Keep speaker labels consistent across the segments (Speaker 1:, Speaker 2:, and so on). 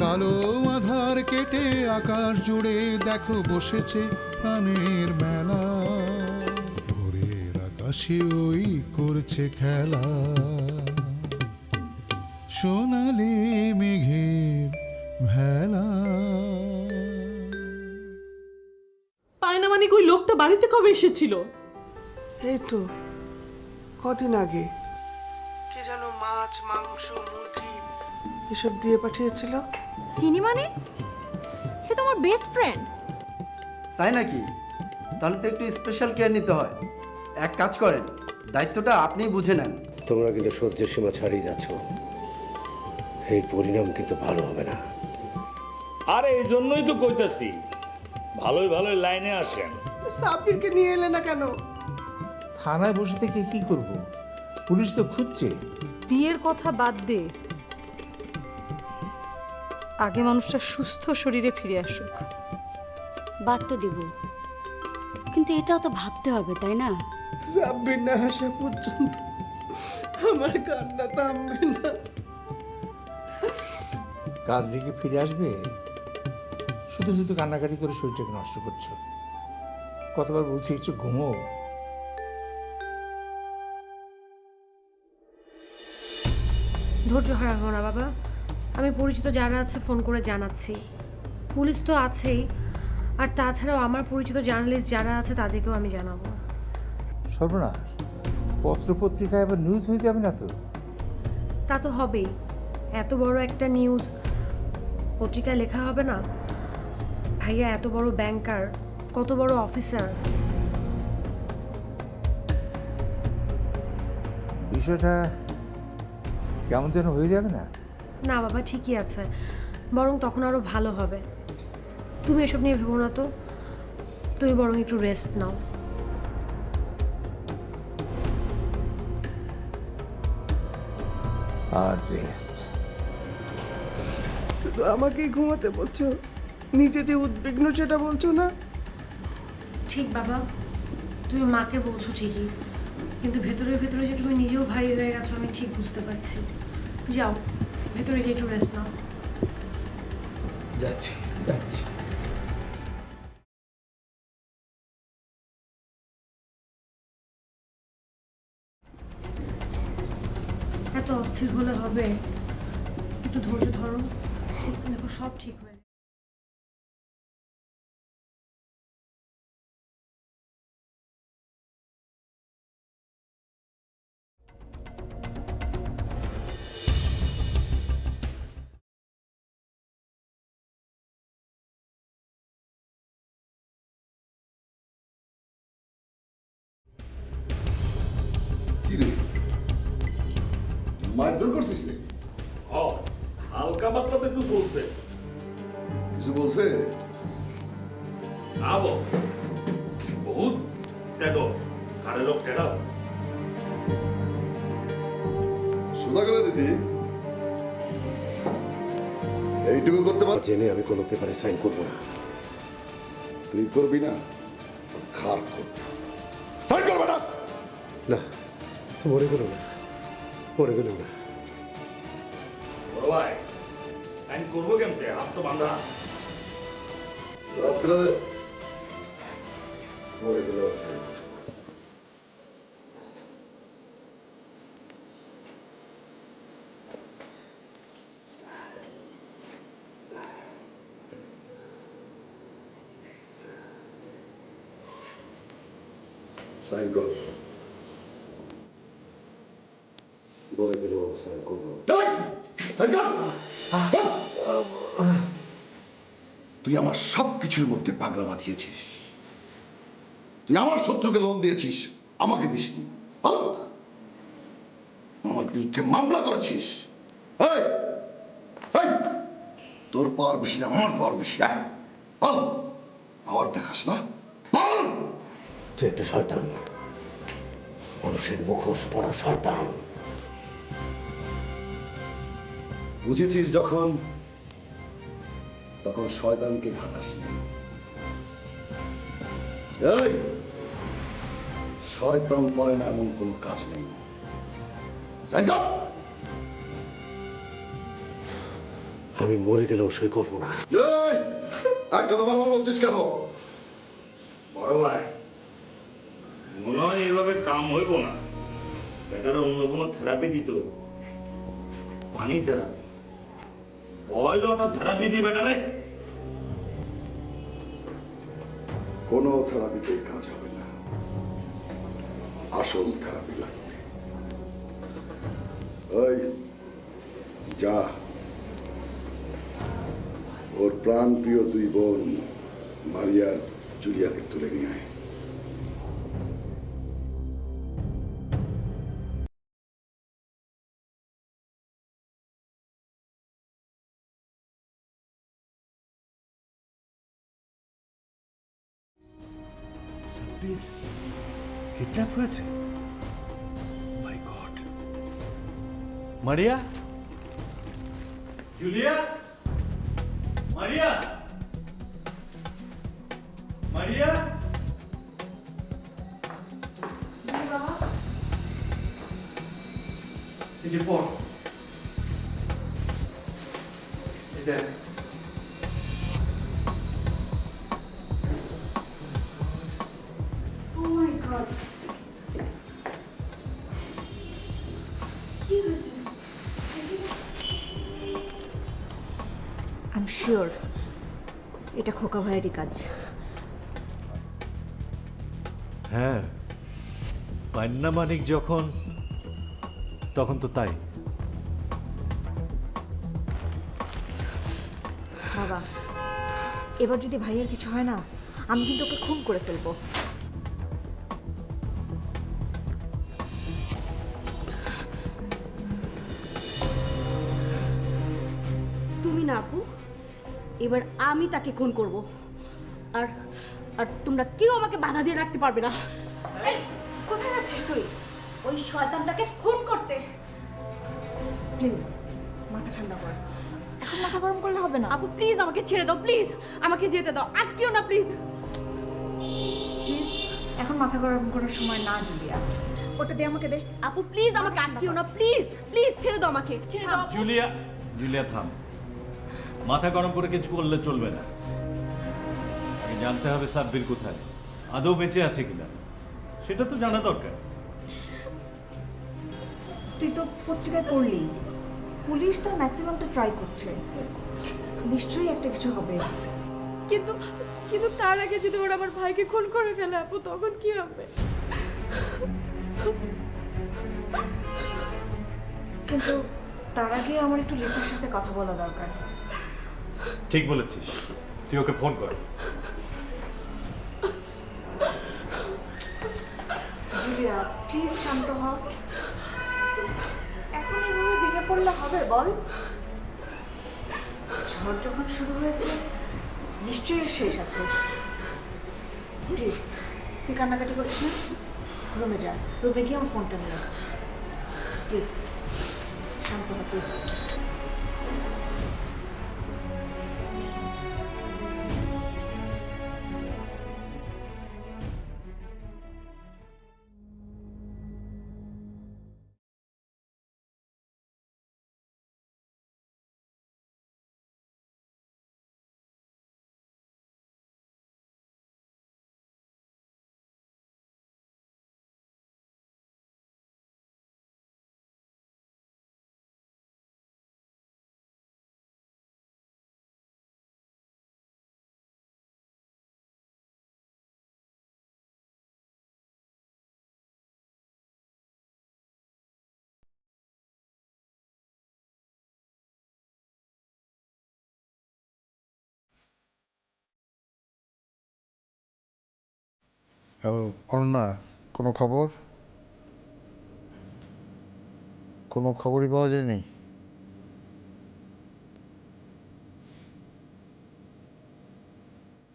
Speaker 1: কালো আধার কেটে আকাশ জুড়ে দেখো বসেছে প্রাণের মেলা। ভোরের আকাশে ওই করছে খেলা। সোনালি মেঘের ভেলা।
Speaker 2: পায়না মানে ওই লোকটা বাড়িতে কবে এসেছিল?
Speaker 3: এই তো কদিন আগে। কে যেন মাছ মাংস মুরগি এসব দিয়ে পাঠিয়েছিল।
Speaker 4: চিনি মানে? সে তো আমার বেস্ট ফ্রেন্ড
Speaker 5: তাই নাকি? তাহলে তো একটু স্পেশাল কেয়ার নিতে হয়। এক কাজ করেন দায়িত্বটা আপনিই বুঝে নেন।
Speaker 6: তোমরা কিন্তু সহ্যের সীমা ছাড়িয়ে যাচ্ছ। এই পরিণাম কিন্তু ভালো হবে না।
Speaker 7: আরে এই জন্যই তো কইতাছি ভালোই ভালোই লাইনে আসেন।
Speaker 3: সাব্বিরকে নিয়ে এলে না কেন?
Speaker 8: থানায় বসে থেকে কি করব? পুলিশ তো খুঁজছে।
Speaker 4: বিয়ের কথা বাদ দে। আগে মানুষটা সুস্থ শরীরে ফিরে আসুক।
Speaker 9: বাদ তো দেব। কিন্তু এটাও তো ভাবতে হবে তাই না?
Speaker 3: সাব্বির না আসা পর্যন্ত। আমার কান্না থামবে না।
Speaker 8: কাল থেকে ফিরে আসবে? শুধু শুধু কান্নাকাটি করে শরীরটাকে নষ্ট করছ। কতবার বলছি একটু ঘুমো।
Speaker 10: ধৈর্য হারাবো না বাবা। আমি পরিচিত যারা আছে ফোন করে জানাচ্ছি। পুলিশ তো আছেই। আর তাছাড়াও আমার পরিচিত জার্নালিস্ট যারা আছে তাদেরকেও আমি জানাব।
Speaker 8: সর্বনাশ। পত্র পত্রিকায় আবার নিউজ হয়ে যাবে না তো?
Speaker 10: তা তো হবেই। এত বড় একটা নিউজ পত্রিকায় লেখা হবে না? ভাইয়া এত বড় ব্যাংকার কত বড় অফিসার
Speaker 8: বিষয়টা কেমন যেন হয়ে যাবে না?
Speaker 10: না বাবা ঠিকই আছে। বরং তখন আরও ভালো হবে। তুমি এসব নিয়ে ভেবো না তো। তুমি বরং একটু রেস্ট নাও।
Speaker 8: আর রেস্ট
Speaker 3: শুধু আমাকেই ঘুমাতে বলছো? নিজে যে উদ্বিগ্ন সেটা বলছো না?
Speaker 10: ঠিক বাবা। তুমি মাকে বলছো ঠিকই। কিন্তু ভেতরে ভেতরে যে তুমি নিজেও ভারী হয়ে গেছো আমি ঠিক বুঝতে পারছি। যাও। ভেতরে গিয়ে একটু রেস্ট নাও।
Speaker 8: যাচ্ছি যাচ্ছি।
Speaker 10: এত অস্থির হলে হবে। একটু ধৈর্য ধরো। দেখো সব ঠিক হয়ে
Speaker 11: মারধর করছিস রে
Speaker 7: হ হালকা পাতলা তো একটু চলছে।
Speaker 11: কিছু বলছে?
Speaker 7: না বস। বহুত দেখো কারের
Speaker 11: সোজা করে দিদি। এইটুকু করতে পার
Speaker 6: জেনে আমি কোনো পেপারে সাইন করব না।
Speaker 11: তুই করবি না খার করবি সাইন করবে না।
Speaker 6: না। মরে গেল না। মরে গেল না
Speaker 7: বড় ভাই সাইন করব কেমতে হাত তো বান্ধা।
Speaker 11: মরে গেল সাইন কর
Speaker 6: করব
Speaker 11: তুই আমার সব কিছুর মধ্যে পাগলা বাঁধিয়েছিস তুই আমার শত্রুকে লোন দিয়েছিস আমাকে দিসনি। ভালো কথা। আমার বিরুদ্ধে মামলা করেছিস। তোর পাওয়ার বেশি না আমার পাওয়ার বেশি। হ্যাঁ বল। পাওয়ার দেখাস না। বল।
Speaker 6: তুই একটা শয়তান। মানুষের মুখোশ পড়া শয়তান।
Speaker 11: বুঝেছিস যখন? তখন শয়তানকে ঘাটাস নেই এই শয়তান করে না এমন কোনো কাজ নেই!
Speaker 6: আমি মরে গেলেও সই করব না।
Speaker 11: একটা তোমার বলছিস কেন?
Speaker 7: বড় ভাই মনে হয় এভাবে কাম হইব না। বেটার অন্য কোনো থেরাপি দিত পানি থেরাপি বয়লটা থেরাপি দি বেটারে।
Speaker 11: কোনো থেরাপিতে কাজ হবে না। আসল থেরাপি লাগবে। ওই, যা। ওর প্রাণ প্রিয় দুই বোন মারিয়ার জুলিয়াকে তুলে নিয়ে আয়।
Speaker 8: মারিয়া জুলিয়া মারিয়া মারিয়া এই যে পড় এই
Speaker 4: খোকা ভাইয়েরই কাজ।
Speaker 12: হ্যাঁ পান্না মানিক যখন তখন তো তাই।
Speaker 4: বাবা এবার যদি ভাইয়ের কিছু হয় না আমি কিন্তু ওকে খুন করে ফেলব।
Speaker 13: এবার আমি তাকে খুন করব। আর আর তোমরা কেউ আমাকে বাধা দিয়ে রাখতে পারবে না। কোথায় যাচ্ছিস তুই? ওই শয়তানটাকে খুন করতে।
Speaker 4: প্লিজ মাথা ঠান্ডা কর। এখন মাথা গরম করলে হবে না।
Speaker 13: আপু প্লিজ আমাকে ছেড়ে দাও প্লিজ আমাকে যেতে দাও আটকিও না প্লিজ
Speaker 4: প্লিজ এখন মাথা গরম করার সময় না জুলিয়া। ওটা দে আমাকে দে।
Speaker 13: আপু প্লিজ আমাকে আটকিও না প্লিজ প্লিজ ছেড়ে দাও আমাকে ছেড়ে দাও।
Speaker 12: জুলিয়া জুলিয়া থাম। মাথা গরম করে কিছু করলে চলবে না। আগে জানতে হবে সাব্বির কোথায়। আদৌ বেঁচে আছে কিনা। সেটা তো জানা দরকার।
Speaker 4: তুই তো পত্রিকায় পড়লি। পুলিশ তার ম্যাক্সিমামটা ট্রাই করছে। নিশ্চয়ই একটা কিছু হবে।
Speaker 13: কিন্তু কিন্তু তার আগে যদি ওরা আমার ভাইকে খুন করে ফেলে আপু তখন কি হবে?
Speaker 4: কিন্তু তার আগে আমার একটু লিসার সাথে কথা বলা দরকার।
Speaker 12: ঠিক বলেছিস। তুই ওকে ফোন কর।
Speaker 4: জুলিয়া প্লিজ শান্ত হ। এখন এভাবে ভেঙে পড়লে হবে, বল। ঝড় যখন শুরু হয়েছে, নিশ্চয়ই শেষ আছে। প্লিজ তুই কান্নাকাটি করিস না। রুমে যা। রুমে গিয়ে আমার ফোনটা নিয়ে প্লিজ শান্ত হ
Speaker 1: অরণ্যা কোনো খবর? কোনো খবরই পাওয়া যায়নি?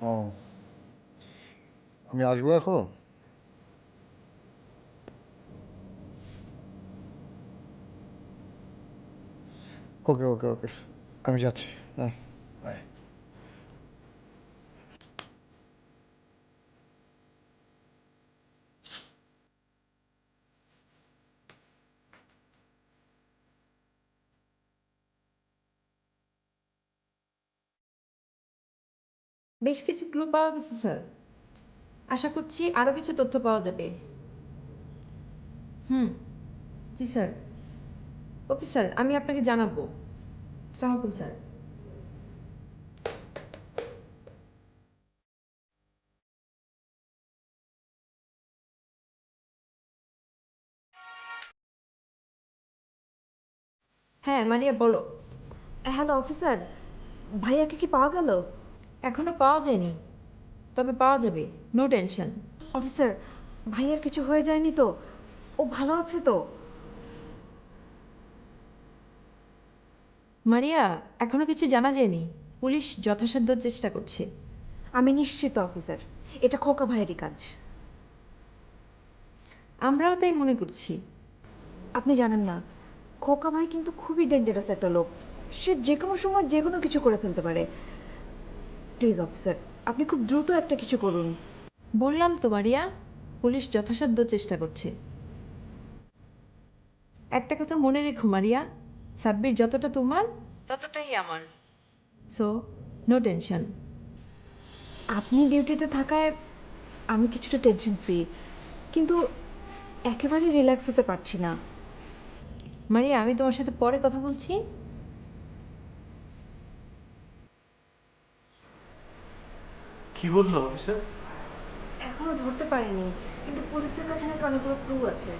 Speaker 1: ও, আমি আসব এখন?
Speaker 14: ওকে ওকে ওকে, আমি যাচ্ছি হ্যাঁ।
Speaker 15: বেশ কিছু ক্লু পাওয়া গেছে স্যার আশা করছি আরও কিছু তথ্য পাওয়া যাবে। হুম। জি স্যার ওকে স্যার আমি আপনাকে জানাব। সালামালাইকুম স্যার হ্যাঁ মারিয়া বলো।
Speaker 4: হ্যালো অফিসার ভাইয়াকে কি পাওয়া গেল?
Speaker 15: এখনও পাওয়া যায়নি। তবে পাওয়া যাবে নো টেনশন
Speaker 4: অফিসার ভাইয়ার কিছু হয়ে যায়নি তো? ও ভালো আছে তো?
Speaker 15: মারিয়া এখনও কিছু জানা যায়নি। পুলিশ যথাসাধ্য চেষ্টা করছে।
Speaker 4: আমি নিশ্চিত অফিসার এটা খোকা ভাইয়েরই কাজ।
Speaker 15: আমরাও তাই মনে করছি।
Speaker 4: আপনি জানেন না খোকা ভাই কিন্তু খুবই ডেঞ্জারাস একটা লোক। সে যে কোনো সময় যে কোনো কিছু করে ফেলতে পারে। প্লিজ অফিসার আপনি খুব দ্রুত একটা কিছু করুন।
Speaker 15: বললাম তো মারিয়া পুলিশ যথাসাধ্য চেষ্টা করছে। একটা কথা মনে রেখো মারিয়া সাব্বির যতটা তোমার ততটাই আমার। সো নো টেনশন
Speaker 4: আপনি ডিউটিতে থাকায় আমি কিছুটা টেনশন ফ্রি কিন্তু একেবারেই রিল্যাক্স হতে পারছি না।
Speaker 15: মারিয়া আমি তোমার সাথে পরে কথা বলছি।
Speaker 12: কি বলল অফিসার?
Speaker 4: এখনও ধরতে পারিনি কিন্তু পুলিশের কাছে নাকি অনেকগুলো ক্লু আছে।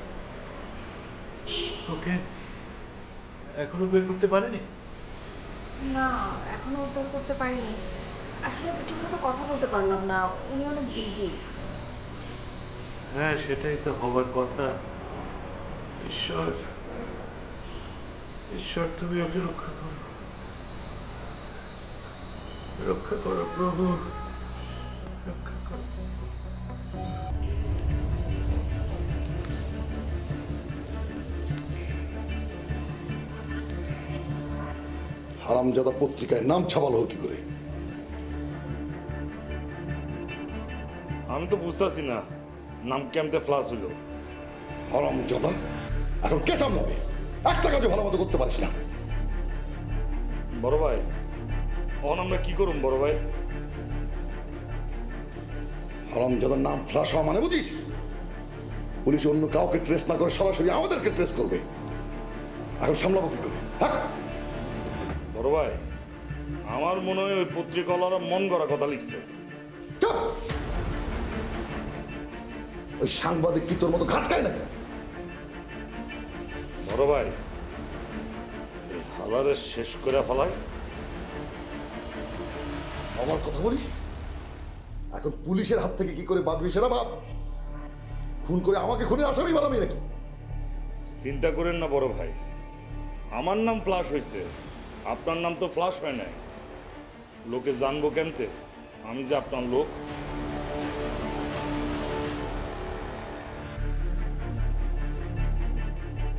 Speaker 12: ওকে এখনও বের করতে পারেনি?
Speaker 4: না এখনও উদ্ধার করতে পারিনি। আসলে ঠিকমতো কথা বলতে পারলাম না উনি অনেক বিজি
Speaker 12: হ্যাঁ সেটাই তো হবার কথা। ঈশ্বর ঈশ্বর তুমি ওকে রক্ষা করো। রক্ষা করো প্রভু। রক্ষা করো
Speaker 11: হারামজাদা পত্রিকায় নাম ছাপাল ছাপালো কি করে?
Speaker 7: আমি তো বুঝতেছি না নাম কেমতে ফ্লাস হইল।
Speaker 11: হারামজাদা এখন কে সামলাবে? একটা কাজও ভালো মতো করতে পারিস না।
Speaker 7: বড় ভাই অন আমরা কি করুম বড় ভাই?
Speaker 11: হারামজাদার নাম ফ্লাশ হওয়া মানে বুঝিস? পুলিশ অন্য কাউকে ট্রেস না করে সরাসরি আমাদেরকে ট্রেস করবে। এখন সামলাবো কি করে? হ্যাঁ?
Speaker 7: বড় ভাই আমার মনে হয় ওই পত্রিকাওয়ালারা মন গড়া কথা লিখছে।
Speaker 11: ওই সাংবাদিক কি তোর মতো ঘাস খায় না
Speaker 7: বড় ভাই হালারে শেষ করে ফেলায়
Speaker 11: আমার কথা বলিস? এখন পুলিশের হাত থেকে কি করে বাঁধবি সেটা ভাব। খুন করে আমাকে খুনের আসামি বানাবি নাকি?
Speaker 7: চিন্তা করেন না বড় ভাই। আমার নাম ফ্লাশ হয়েছে। আপনার নাম তো ফ্লাশ হয় নাই। লোকে জানব কেমতে আমি যে আপনার লোক।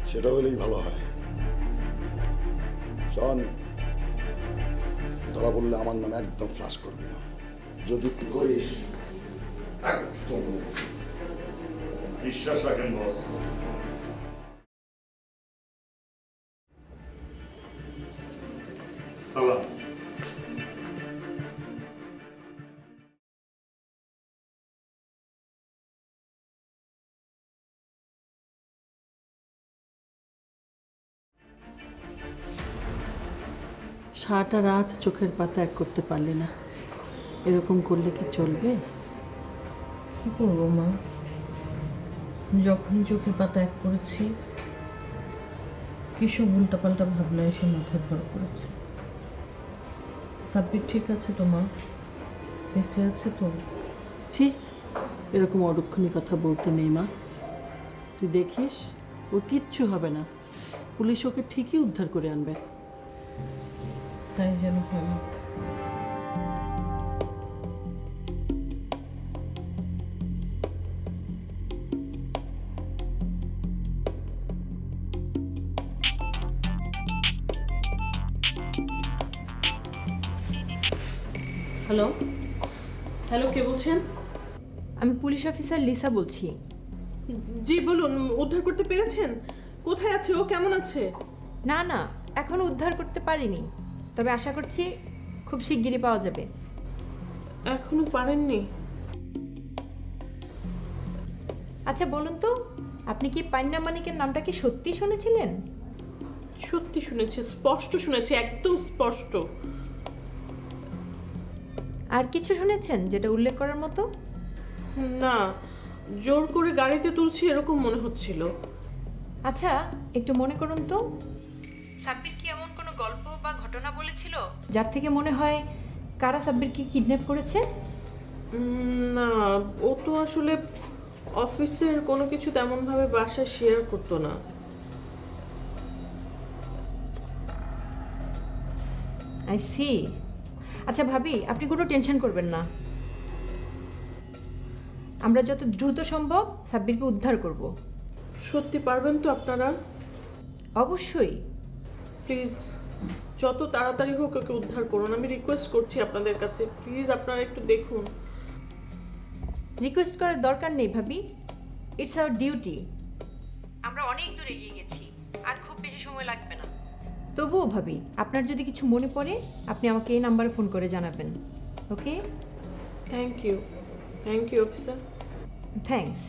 Speaker 11: সেটা হলেই ভালো হয়। শোন ধরা বললে আমার নাম একদম ফ্লাশ করবি না। যদি তুই করিস একদম।
Speaker 7: বিশ্বাস রাখেন বস। সালাম।
Speaker 2: সারাটা রাত চোখের পাতা এক করতে পারলে না। এরকম করলে কি চলবে?
Speaker 3: কি করব মা? যখন চোখের পাতা এক করেছি কিসব উল্টাপাল্টা ভাবনা এসে মাথায় ভর করেছে সাব্বির ঠিক আছে তো মা? বেঁচে আছে তো?
Speaker 2: ছি এরকম অরক্ষণী কথা বলতে নেই মা। তুই দেখিস ওর কিচ্ছু হবে না। পুলিশ ওকে ঠিকই উদ্ধার করে আনবে।
Speaker 3: তাই যেন হয়
Speaker 16: হ্যালো হ্যালো কে বলছেন?
Speaker 15: আমি পুলিশ অফিসার লিসা বলছি।
Speaker 3: জি বলুন উদ্ধার করতে পেরেছেন? কোথায় আছে ও? কেমন আছে?
Speaker 15: না না এখনও উদ্ধার করতে পারিনি। তবে আশা করছি খুব শিগগিরই পাওয়া যাবে।
Speaker 3: এখনও পারেননি।
Speaker 15: আচ্ছা বলুন তো আপনি কি পান্না মানিকের নামটা কি সত্যি শুনেছিলেন?
Speaker 3: সত্যি শুনেছি স্পষ্ট শুনেছি একদম স্পষ্ট।
Speaker 15: আর কিছু শুনেছেন যেটা উল্লেখ করার মতো?
Speaker 3: না জোর করে গাড়িতে তুলছি এরকম মনে হচ্ছিল।
Speaker 15: আচ্ছা একটু মনে করুন তো। সাব্বির কি এমন কোনো গল্প বা ঘটনা বলেছিল? যার থেকে মনে হয় কারা সাব্বিরকে কিডন্যাপ করেছে?
Speaker 3: না ও তো আসলে অফিসের কোনো কিছু তেমনভাবে বাসা শেয়ার করতো না।
Speaker 15: আই সি আচ্ছা ভাবি আপনি কোনো টেনশন করবেন না। আমরা যত দ্রুত সম্ভব সাব্বিরকে উদ্ধার করব।
Speaker 3: সত্যি পারবেন তো আপনারা?
Speaker 15: অবশ্যই।
Speaker 3: প্লিজ যত তাড়াতাড়ি হোক ওকে উদ্ধার করুন। আমি রিকোয়েস্ট করছি আপনাদের কাছে। প্লিজ আপনারা একটু দেখুন।
Speaker 15: রিকোয়েস্ট করার দরকার নেই ভাবি। ইটস আওয়ার ডিউটি আমরা অনেক দূর এগিয়ে গেছি। আর খুব বেশি সময় লাগবে তবুও ভাবি আপনার যদি কিছু মনে পড়ে আপনি আমাকে এই নাম্বারে ফোন করে জানাবেন okay?
Speaker 3: Thank you thank you officer
Speaker 15: thanks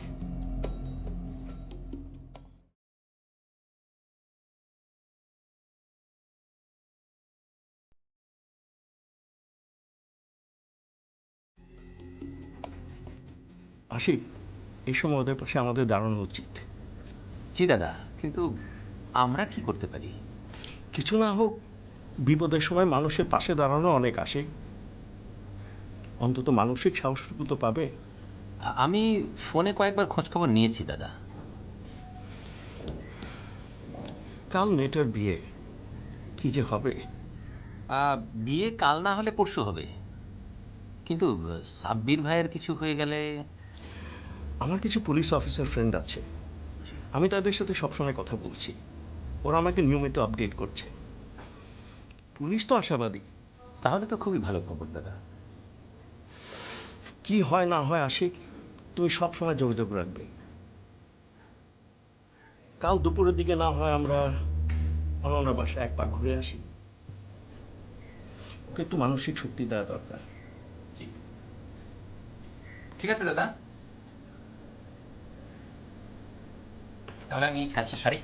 Speaker 17: আসি এই সময় ওদের পাশে আমাদের দাঁড়ানো উচিত।
Speaker 18: জি দাদা কিন্তু আমরা কি করতে পারি?
Speaker 17: কিছু না হোক বিপদের সময় মানুষের পাশে দাঁড়ানো অনেক আসে। অন্তত মানসিক সাহসটুকু তো পাবে।
Speaker 18: আমি ফোনে কয়েকবার খোঁজ খবর নিয়েছি দাদা।
Speaker 17: কাল মেয়েটার বিয়ে। কি যে হবে?
Speaker 18: বিয়ে কাল না হলে পরশু হবে। কিন্তু সাব্বির ভাইয়ের কিছু হয়ে গেলে?
Speaker 17: আমার কিছু পুলিশ অফিসার ফ্রেন্ড আছে। আমি তাদের সাথে সবসময় কথা বলছি। ওরা আমাকে নিয়মিত আপডেট করছে। পুলিশ তো আশাবাদী।
Speaker 18: তাহলে তো খুবই ভালো খবর দাদা।
Speaker 17: কি হয় না হয় আসে। তুমি সবসময় যোগাযোগ রাখবে। কাল দুপুরের দিকে না হয় আমরা অনন্যা বাসায় এক পাক ঘুরে আসি। ওকে একটু মানসিক শক্তি দেওয়া দরকার।
Speaker 18: ঠিক আছে দাদা। তাহলে আমি আচ্ছা সারি।